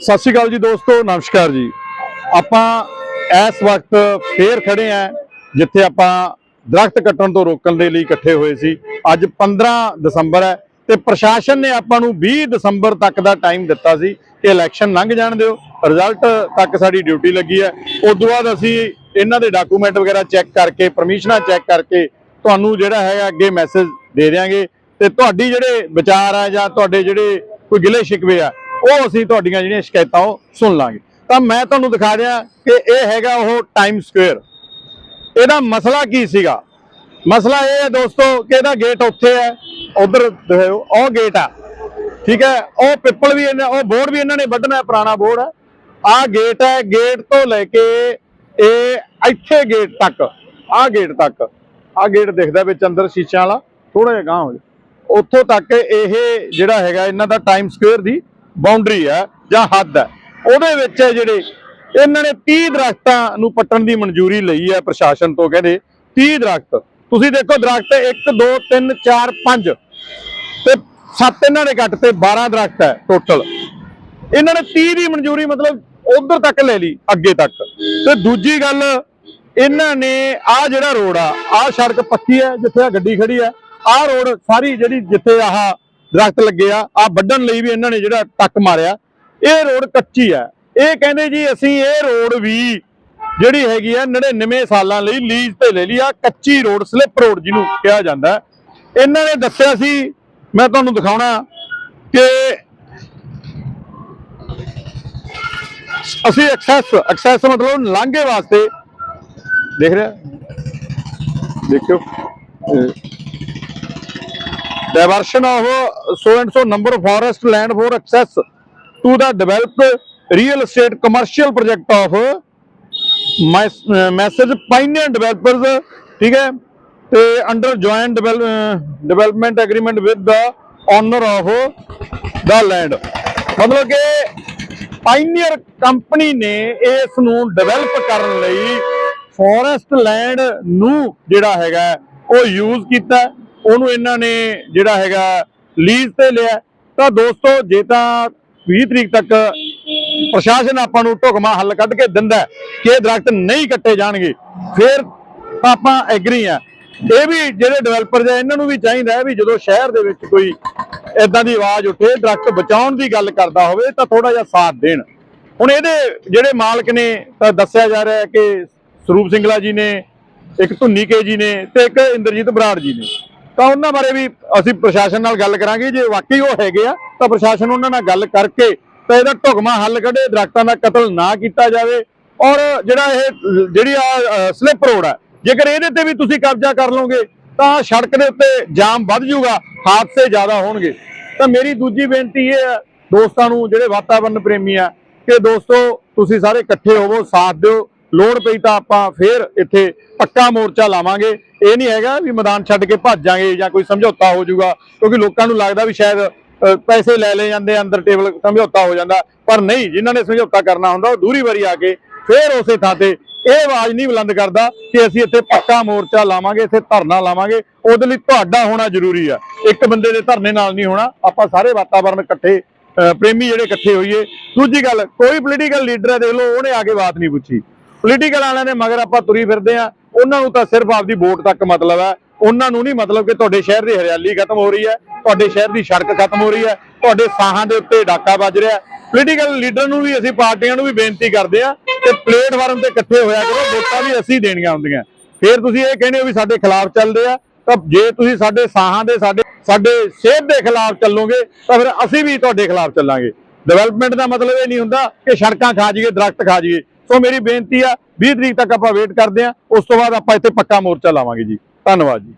ਸਤਿ ਸ਼੍ਰੀ ਅਕਾਲ ਜੀ ਦੋਸਤੋ, ਨਮਸਕਾਰ ਜੀ। ਆਪਾਂ ਇਸ ਵਕਤ ਫੇਰ ਖੜੇ ਆਂ ਜਿੱਥੇ ਆਪਾਂ ਦਰਖਤ ਕੱਟਣ ਤੋਂ ਰੋਕਣ ਦੇ ਲਈ ਇਕੱਠੇ ਹੋਏ ਸੀ। ਅੱਜ 15 ਦਸੰਬਰ ਹੈ ਤੇ ਪ੍ਰਸ਼ਾਸਨ ਨੇ ਆਪਾਂ ਨੂੰ 20 ਦਸੰਬਰ ਤੱਕ ਦਾ ਟਾਈਮ ਦਿੱਤਾ ਸੀ ਕਿ ਇਲੈਕਸ਼ਨ ਲੰਘ ਜਾਣ ਦਿਓ। ਰਿਜ਼ਲਟ ਤੱਕ ਸਾਡੀ ਡਿਊਟੀ ਲੱਗੀ ਹੈ। ਉਸ ਤੋਂ ਬਾਅਦ ਅਸੀਂ ਇਹਨਾਂ ਦੇ ਡਾਕੂਮੈਂਟ ਵਗੈਰਾ ਚੈੱਕ ਕਰਕੇ ਪਰਮਿਸ਼ਨਾਂ ਚੈੱਕ ਕਰਕੇ ਤੁਹਾਨੂੰ ਜਿਹੜਾ ਹੈਗਾ ਅੱਗੇ ਮੈਸੇਜ ਦੇ ਦਿਆਂਗੇ। ਤੇ ਤੁਹਾਡੀ ਜਿਹੜੇ ਵਿਚਾਰ ਆ ਜਾਂ ਤੁਹਾਡੇ ਜਿਹੜੇ ਕੋਈ ਗਿਲੇ ਸ਼ਿਕਵੇ ਆ ਉਹ ਅਸੀਂ ਤੁਹਾਡੀਆਂ ਜਿਹੜੀਆਂ ਸ਼ਿਕਾਇਤਾਂ ਉਹ ਸੁਣ ਲਾਂਗੇ। ਤਾਂ ਮੈਂ ਤੁਹਾਨੂੰ ਦਿਖਾ ਰਿਹਾ ਕਿ ਇਹ ਹੈਗਾ ਉਹ ਟਾਈਮ ਸਕੁਅਰ ਇਹਦਾ ਮਸਲਾ ਕੀ ਸੀਗਾ? ਮਸਲਾ ਇਹ ਹੈ ਦੋਸਤੋ ਕਿ ਇਹਦਾ ਗੇਟ ਉੱਥੇ ਹੈ, ਉਧਰ ਦਿਖਾਓ ਉਹ ਗੇਟ ਆ। ਠੀਕ ਹੈ, ਉਹ ਪਿੱਪਲ ਵੀ ਇਹਨਾਂ ਉਹ ਬੋਰਡ ਵੀ ਇਹਨਾਂ ਨੇ ਵੱਢਣਾ ਪੁਰਾਣਾ ਬੋਰਡ ਹੈ। ਆਹ ਗੇਟ ਹੈ ਗੇਟ ਤੋਂ ਲੈ ਕੇ ਇਹ ਇੱਥੇ ਗੇਟ ਤੱਕ, ਆਹ ਗੇਟ ਤੱਕ। ਆਹ ਗੇਟ ਦਿਖਦਾ ਵਿੱਚ ਅੰਦਰ ਸ਼ੀਸ਼ਿਆਂ ਵਾਲਾ ਥੋੜਾ ਜਿਹਾ ਗਾਂਹ ਹੋ ਜਾ। ਉੱਥੋਂ ਤੱਕ ਇਹ ਜਿਹੜਾ ਹੈਗਾ ਇਹਨਾਂ ਦਾ ਟਾਈਮ ਸਕੁਅਰ ਦੀ ਬਾਉਂਡਰੀ ਹੈ ਜਾਂ ਹੱਦ ਹੈ। ਉਹਦੇ ਵਿੱਚ ਹੈ ਜਿਹੜੇ ਇਹਨਾਂ ਨੇ 30 ਦਰਖਤਾਂ ਨੂੰ ਪੱਟਣ ਦੀ ਮਨਜ਼ੂਰੀ ਲਈ ਹੈ ਪ੍ਰਸ਼ਾਸਨ ਤੋਂ ਕਹਿੰਦੇ 30 ਦਰਖਤ। ਤੁਸੀਂ ਦੇਖੋ ਦਰਖਤ 1 2 3 4 5 ਤੇ 7 ਇਹਨਾਂ ਨੇ ਕੱਟ ਤੇ 12 ਦਰਖਤ ਹੈ ਟੋਟਲ ਇਹਨਾਂ ਨੇ 30 ਦੀ ਮਨਜ਼ੂਰੀ ਮਤਲਬ ਉਧਰ ਤੱਕ ਲੈ ਲਈ, ਅੱਗੇ ਤੱਕ। ਤੇ ਦੂਜੀ ਗੱਲ, ਇਹਨਾਂ ਨੇ ਆਹ ਜਿਹੜਾ ਰੋਡ ਆ, ਆਹ ਸੜਕ ਪੱਕੀ ਹੈ, ਜਿੱਥੇ ਆ ਗੱਡੀ ਖੜੀ ਹੈ, ਆਹ ਰੋਡ ਸਾਰੀ ਜਿਹੜੀ ਜਿੱਥੇ ਆਹ ਦਰਖਤ ਲੱਗੇ ਆ ਆ ਵੱਢਣ ਲਈ ਵੀ ਇਹਨਾਂ ਨੇ ਜਿਹੜਾ ਟੱਕ ਮਾਰਿਆ। ਇਹ ਰੋਡ ਕੱਚੀ ਹੈ ਇਹ ਕਹਿੰਦੇ ਜੀ ਅਸੀਂ ਇਹ ਰੋਡ ਵੀ ਜਿਹੜੀ ਹੈਗੀ ਆ 99 ਸਾਲਾਂ ਲਈ ਲੀਜ਼ ਤੇ ਲੈ ਲਈ ਆ, ਕੱਚੀ ਰੋਡ, ਸਲਿੱਪ ਰੋਡ ਜਿਹਨੂੰ ਕਿਹਾ ਜਾਂਦਾ ਇਹਨਾਂ ਨੇ ਦੱਸਿਆ ਸੀ, ਮੈਂ ਤੁਹਾਨੂੰ ਦਿਖਾਉਣਾ ਕਿ ਅਸੀਂ ਐਕਸੈਸ ਐਕਸੈਸ ਮਤਲਬ ਲਾਂਘੇ ਵਾਸਤੇ ਦੇਖ ਰਿਹਾ ਦੇਖਿਓ। Diversion of so and so number of forest, land for access to the developed real estate commercial project of messrs Pioneer Developers ਠੀਕ ਹੈ ਤੇ under joint development agreement with the owner of the land ਮਤਲਬ ਕਿ pioneer company ਨੇ ਇਸ ਨੂੰ develop ਕਰਨ ਲਈ ਫੋਰੈਸਟ ਲੈਂਡ ਨੂੰ ਜਿਹੜਾ ਹੈਗਾ, ਉਹ ਯੂਜ਼ ਕੀਤਾ। ਉਹਨੂੰ ਇਹਨਾਂ ਨੇ ਜਿਹੜਾ ਹੈਗਾ ਲੀਜ਼ ਤੇ ਲਿਆ। ਤਾਂ ਦੋਸਤੋ, ਜੇ ਤਾਂ 20 ਤਰੀਕ ਤੱਕ ਪ੍ਰਸ਼ਾਸਨ ਆਪਾਂ ਨੂੰ ਢੁਕਮਾ ਹੱਲ ਕੱਢ ਕੇ ਦਿੰਦਾ ਕਿ ਇਹ ਦਰਖਤ ਨਹੀਂ ਕੱਟੇ ਜਾਣਗੇ, ਫਿਰ ਤਾਂ ਆਪਾਂ ਐਗਰੀ ਆ ਇਹ ਵੀ ਜਿਹੜੇ ਡਿਵੈਲਪਰ ਆ ਇਹਨਾਂ ਨੂੰ ਵੀ ਚਾਹੀਦਾ ਹੈ ਵੀ ਜਦੋਂ ਸ਼ਹਿਰ ਦੇ ਵਿੱਚ ਕੋਈ ਇਦਾਂ ਦੀ ਆਵਾਜ਼ ਉੱਠੇ, ਦਰਖਤ ਬਚਾਉਣ ਦੀ ਗੱਲ ਕਰਦਾ ਹੋਵੇ, ਤਾਂ ਥੋੜਾ ਜਿਹਾ ਸਾਥ ਦੇਣ। ਹੁਣ ਇਹਦੇ ਜਿਹੜੇ ਮਾਲਕ ਨੇ, ਤਾਂ ਦੱਸਿਆ ਜਾ ਰਿਹਾ ਹੈ ਕਿ ਸਰੂਪ ਸਿੰਘਲਾ ਜੀ ਨੇ, ਇੱਕ ਧੁੰਨੀ ਕੇ ਜੀ ਨੇ ਤੇ ਇੱਕ ਇੰਦਰਜੀਤ ਬਰਾੜ ਜੀ ਨੇ। ਤਾਂ ਉਹਨਾਂ ਬਾਰੇ ਵੀ ਅਸੀਂ ਪ੍ਰਸ਼ਾਸਨ ਨਾਲ ਗੱਲ ਕਰਾਂਗੇ। ਜੇ ਵਾਕਈ ਉਹ ਹੈਗੇ ਆ, ਤਾਂ ਪ੍ਰਸ਼ਾਸਨ ਉਹਨਾਂ ਨਾਲ ਗੱਲ ਕਰਕੇ ਤਾਂ ਇਹਦਾ ਢੁਕਮਾ ਹੱਲ ਕੱਢੇ, ਦਰਖਤਾਂ ਦਾ ਕਤਲ ਨਾ ਕੀਤਾ ਜਾਵੇ। ਔਰ ਜਿਹੜਾ ਇਹ, ਜਿਹੜੀ ਆ ਸਲਿੱਪ ਰੋਡ ਆ, ਜੇਕਰ ਇਹਦੇ ਤੇ ਵੀ ਤੁਸੀਂ ਕਬਜ਼ਾ ਕਰ ਲਓਗੇ, ਤਾਂ ਸੜਕ ਦੇ ਉੱਤੇ ਜਾਮ ਵੱਧ ਜਾਊਗਾ, ਹਾਦਸੇ ਜ਼ਿਆਦਾ ਹੋਣਗੇ। ਤਾਂ ਮੇਰੀ ਦੂਜੀ ਬੇਨਤੀ ਇਹ ਹੈ ਦੋਸਤਾਂ ਨੂੰ, ਜਿਹੜੇ ਵਾਤਾਵਰਣ ਪ੍ਰੇਮੀ ਆ, ਕਿ ਦੋਸਤੋ, ਤੁਸੀਂ ਸਾਰੇ ਇਕੱਠੇ ਹੋਵੋ, ਸਾਥ ਦਿਓ। ਲੋੜ ਪਈ ਤਾਂ ਆਪਾਂ ਫੇਰ ਇੱਥੇ ਪੱਕਾ ਮੋਰਚਾ ਲਾਵਾਂਗੇ। ਇਹ ਨਹੀਂ ਹੈਗਾ ਵੀ ਮੈਦਾਨ ਛੱਡ ਕੇ ਭੱਜ ਜਾਾਂਗੇ ਜਾਂ ਕੋਈ ਸਮਝੌਤਾ ਹੋ ਜਾਊਗਾ, ਕਿਉਂਕਿ ਲੋਕਾਂ ਨੂੰ ਲੱਗਦਾ ਵੀ ਸ਼ਾਇਦ ਪੈਸੇ ਲੈ ਲਏ ਜਾਂਦੇ ਅੰਦਰ ਟੇਬਲ ਸਮਝੌਤਾ ਹੋ ਜਾਂਦਾ। ਪਰ ਨਹੀਂ, ਜਿਨ੍ਹਾਂ ਨੇ ਸਮਝੌਤਾ ਕਰਨਾ ਹੁੰਦਾ, ਉਹ ਦੂਰੀ ਵਾਰੀ ਆ ਕੇ ਫੇਰ ਉਸੇ ਥਾਂ ਤੇ ਇਹ ਆਵਾਜ਼ ਨਹੀਂ ਬੁਲੰਦ ਕਰਦਾ ਕਿ ਅਸੀਂ ਇੱਥੇ ਪੱਕਾ ਮੋਰਚਾ ਲਾਵਾਂਗੇ, ਇੱਥੇ ਧਰਨਾ ਲਾਵਾਂਗੇ। ਉਹਦੇ ਲਈ ਤੁਹਾਡਾ ਹੋਣਾ ਜ਼ਰੂਰੀ ਆ। ਇੱਕ ਬੰਦੇ ਦੇ ਧਰਨੇ ਨਾਲ ਨਹੀਂ ਹੋਣਾ। ਆਪਾਂ ਸਾਰੇ ਵਾਤਾਵਰਣ ਇਕੱਠੇ ਪ੍ਰੇਮੀ ਜਿਹੜੇ ਇਕੱਠੇ ਹੋਈਏ। ਦੂਜੀ ਗੱਲ, ਕੋਈ ਪੋਲੀਟੀਕਲ ਲੀਡਰ ਹੈ ਦੇਖ ਲਓ, ਉਹਨੇ ਆ ਕੇ ਬਾਤ ਨਹੀਂ ਪੁੱਛੀ। ਪੋਲੀਟੀਕਲ ਵਾਲਿਆਂ ਦੇ ਮਗਰ ਆਪਾਂ ਤੁਰੀ ਫਿਰਦੇ ਆ ਉਹਨਾਂ ਨੂੰ ਤਾਂ ਸਿਰਫ ਆਪਦੀ ਵੋਟ ਤੱਕ ਮਤਲਬ ਹੈ। ਉਹਨਾਂ ਨੂੰ ਨਹੀਂ ਮਤਲਬ ਕਿ ਤੁਹਾਡੇ ਸ਼ਹਿਰ ਦੀ ਹਰਿਆਲੀ ਖਤਮ ਹੋ ਰਹੀ ਹੈ, ਤੁਹਾਡੇ ਸ਼ਹਿਰ ਦੀ ਸੜਕ ਖਤਮ ਹੋ ਰਹੀ ਹੈ, ਤੁਹਾਡੇ ਸਾਹਾਂ ਦੇ ਉੱਤੇ ਡਾਕਾ ਵੱਜ ਰਿਹਾ ਪੋਲੀਟੀਕਲ ਲੀਡਰ ਨੂੰ ਵੀ ਅਸੀਂ ਪਾਰਟੀਆਂ ਨੂੰ ਵੀ ਬੇਨਤੀ ਕਰਦੇ ਆ ਕਿ ਪਲੇਟਫਾਰਮ ਤੇ ਇਕੱਠੇ ਹੋਇਆ ਕਰੋ, ਵੋਟਾਂ ਵੀ ਅਸੀਂ ਦੇਣੀਆਂ ਹੁੰਦੀਆਂ। ਫਿਰ ਤੁਸੀਂ ਇਹ ਕਹਿੰਦੇ ਹੋ ਵੀ ਸਾਡੇ ਖਿਲਾਫ ਚੱਲਦੇ ਆ, ਤਾਂ ਜੇ ਤੁਸੀਂ ਸਾਡੇ ਸਾਹਾਂ ਦੇ, ਸਾਡੇ ਸਾਡੇ ਸਿਹਤ ਦੇ ਖਿਲਾਫ ਚੱਲੋਗੇ, ਤਾਂ ਫਿਰ ਅਸੀਂ ਵੀ ਤੁਹਾਡੇ ਖਿਲਾਫ ਚੱਲਾਂਗੇ। ਡਿਵੈਲਪਮੈਂਟ ਦਾ ਮਤਲਬ ਇਹ ਨਹੀਂ ਹੁੰਦਾ ਕਿ ਸੜਕਾਂ ਖਾ ਜਾਈਏ, ਦਰਖਤ ਖਾ ਜਾਈਏ। ਸੋ ਮੇਰੀ ਬੇਨਤੀ ਆ 20 ਤਰੀਕ ਤੱਕ ਆਪਾਂ ਵੇਟ ਕਰਦੇ ਆ, ਉਸ ਤੋਂ ਬਾਅਦ ਆਪਾਂ ਇੱਥੇ ਪੱਕਾ ਮੋਰਚਾ ਲਾਵਾਂਗੇ ਜੀ। ਧੰਨਵਾਦ ਜੀ।